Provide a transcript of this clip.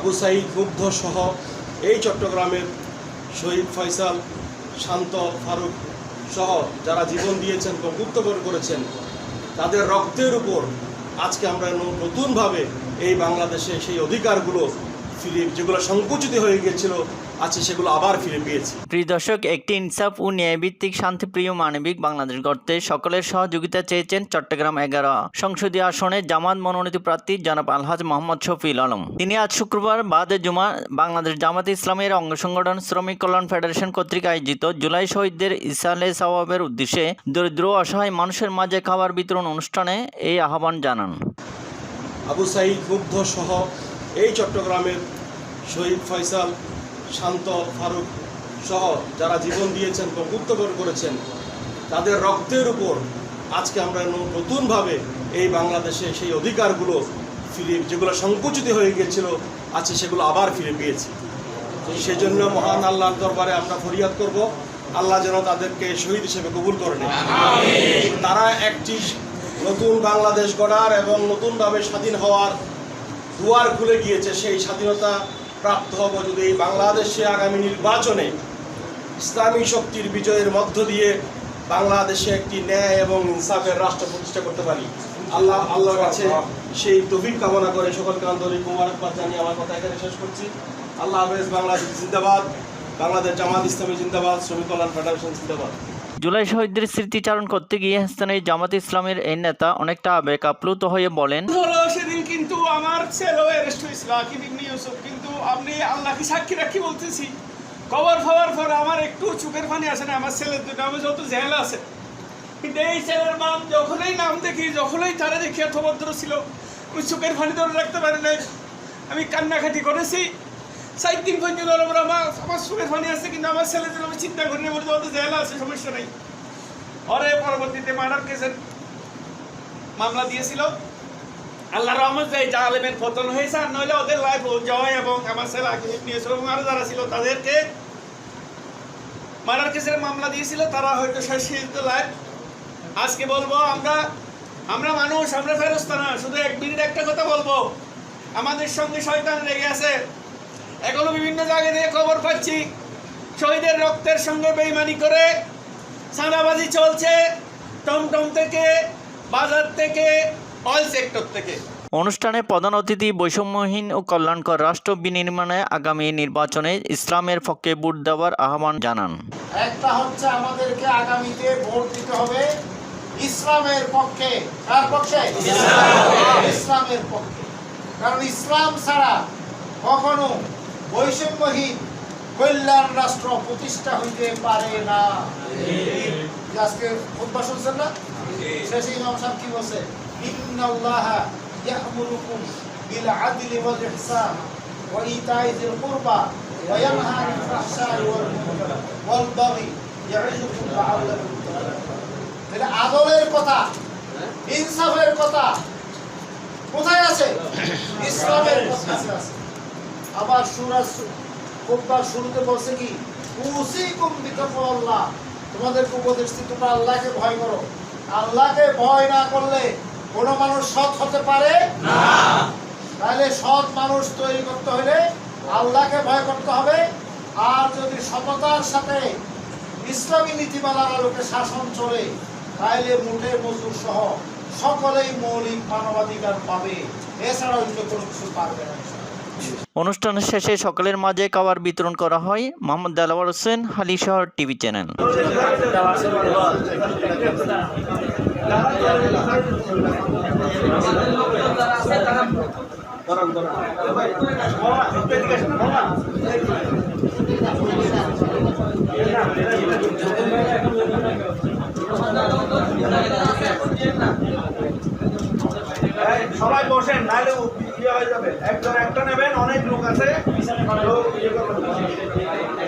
আবু সাইদ মুগ্ধ সহ এই চট্টগ্রামের শহীদ ফয়সাল, শান্ত ফারুক সহ যারা জীবন দিয়েছেন প্রভুত্ব করেছেন, তাদের রক্তের উপর আজকে আমরা নতুনভাবে এই বাংলাদেশে সেই অধিকারগুলো ফিরে যেগুলো সংকুচিত হয়ে গিয়েছিল আছে সেগুলো আবার ফিরে পেয়েছি। প্রিয় দর্শক একটি ইনসাফ ও ন্যায়ভিত্তিক শান্তিপ্রিয় মানবিক বাংলাদেশ গড়তে সকলের সহযোগিতা চেয়েছেন চট্টগ্রাম এগারো সংসদীয় আসনে জামাত মনোনীত প্রার্থী জনাব আলহাজ মোহাম্মদ শফিল আলম। তিনি আজ শুক্রবার বাদে জুমা বাংলাদেশ জামাত ইসলামের অঙ্গ সংগঠন শ্রমিক কল্যাণ ফেডারেশন কর্তৃক আয়োজিত জুলাই শহীদদের ইসালে সওয়াবের উদ্দেশ্যে দরিদ্র অসহায় মানুষের মাঝে খাবার বিতরণ অনুষ্ঠানে এই আহ্বান জানান। আবু সাইদ মুগ্ধ সহ এই চট্টগ্রামের শহীদ ফয়সাল শান্ত ফারুক সহ যারা জীবন দিয়েছেন প্রভুত্ব করেছেন তাদের রক্তের উপর আজকে আমরা নতুনভাবে এই বাংলাদেশে সেই অধিকারগুলো ফিরে যেগুলো সংকুচিত হয়ে গিয়েছিল আছে সেগুলো আবার ফিরে পেয়েছি। সেজন্য মহান আল্লাহর দরবারে আমরা ফরিয়াদ করব। আল্লাহ যেন তাদেরকে শহীদ হিসেবে কবুল করে নেয়। তারা একটি নতুন বাংলাদেশ গড়ার এবং নতুনভাবে স্বাধীন হওয়ার দুয়ার খুলে গিয়েছে সেই স্বাধীনতা প্রাপ্ত হব যদি এই বাংলাদেশে আগামী নির্বাচনে ইসলামী শক্তির বিজয়ের মধ্য দিয়ে বাংলাদেশে একটি ন্যায় এবং ইনসাফের রাষ্ট্র প্রতিষ্ঠা করতে পারি। আল্লাহ আল্লাহর কাছে সেই তফিক কামনা করে সকলকে আন্তরিক মোবারকবাদ জানিয়ে আমার কথা এখানে শেষ করছি। আল্লাহ হাফেজ বাংলাদেশ জিন্দাবাদ বাংলাদেশ জামাত ইসলামী জিন্দাবাদ শ্রমিক কল্যাণ ফেডারেশন জিন্দাবাদ। জুলাই শহীদদের স্মৃতিচারণ করতে গিয়ে স্থানীয় জামাত ইসলামের এই নেতা অনেকটা আবেগ আপ্লুত হয়ে বলেন কিন্তু আমার ছেলেও অ্যারেস্ট হয়েছিল আকিব ইবনে ইউসুফ। কিন্তু আপনি আল্লাহকে সাক্ষী রাখি বলতেছি, কবর ফাওয়ার পর আমার একটু চোখের পানি আসে না, আমার ছেলের দুটো আমি যত জেল আছে। কিন্তু এই ছেলের নাম যখনই নাম দেখি, যখনই তারা দেখি এত ভদ্র ছিল, আমি চোখের পানি ধরে রাখতে পারি নাই। আমি কান্নাকাটি করেছি। সাত দিন পর্যন্ত আমার আমার চোখের পানি আসছে কিন্তু আমার ছেলের জন্য আমি চিন্তা করি না বলতে জেল আছে, সমস্যা নেই। পরে পরবর্তীতে মার্ডার কেসের মামলা দিয়েছিল। আল্লাহ রহমত, যা আলেমের পতন হয়েছে, আর নইলে ওদের লাইফ জয় এবং আমার ছেলে নিয়েছিল এবং আরও যারা ছিল তাদেরকে মার্ডার কেসের মামলা দিয়েছিল, তারা হয়তো শেষ লাইফ আজকে বলব আমরা আমরা মানুষ, আমরা ফেরস্তা না, শুধু এক মিনিট একটা কথা বলব। আমাদের সঙ্গে শয়তান লেগে আছে। এখনও বিভিন্ন জায়গা থেকে খবর পাচ্ছি, শহীদের রক্তের সঙ্গে বেইমানি করে সাদাবাজি চলছে। টমটম থেকে, বাজার থেকে অয়েল সেক্টর থেকে। অনুষ্ঠানে প্রধান অতিথি বৈষম্যহীন ও কল্যাণকর রাষ্ট্র বিনির্মাণে আগামী নির্বাচনে ইসলামের পক্ষে ভোট দেওয়ার আহ্বান জানান। একটা হচ্ছে আমাদেরকে আগামীতে ভোট দিতে হবে ইসলামের পক্ষে। কার পক্ষে? ইসলামের পক্ষে। কারণ ইসলাম ছাড়া কখনো বৈষম্যহীন কল্যাণ রাষ্ট্র প্রতিষ্ঠা হইতে পারে না। আজকে খুতবা শুনছেন না? শেষে ইমাম সাহেব কি বলছে? ইন্নাল্লাহা ইয়া'মুরুকুম বিল আদলি ওয়াল ইহসান ওয়া ইতাই তাহলে আদলের কথা, ইনসাফের কথা কোথায় আছে? ইসলামের আবার সূরা খুতবার শুরুতে বলছে কি, উসিকুম বিতাকওয়াল্লাহ তোমাদেরকে উপদেশ তোমরা আল্লাহকে ভয় করো। আল্লাহকে ভয় না করলে কোন মানুষ সৎ হতে পারে? না। তাহলে সৎ মানুষ তৈরি করতে হলে আল্লাহকে ভয় করতে হবে। আর যদি সমতার সাথে ইসলামী নীতিমালার আলোকে শাসন চলে তাহলে মুঠে মজুর সহ সকলেই মৌলিক মানবাধিকার পাবে। এছাড়া অন্য কোনো কিছু পারবে না। অনুষ্ঠান শেষে সকলের মাঝে খাবার বিতরণ করা হয় মোহাম্মদ দেলাওয়ার হোসেন হালিশহর টিভি চ্যানেল সবাই বসেন, নাহলে ইয়ে হয়ে যাবে। একজন একটা নেবেন, অনেক লোক আছে। লোক ইয়ে করবেন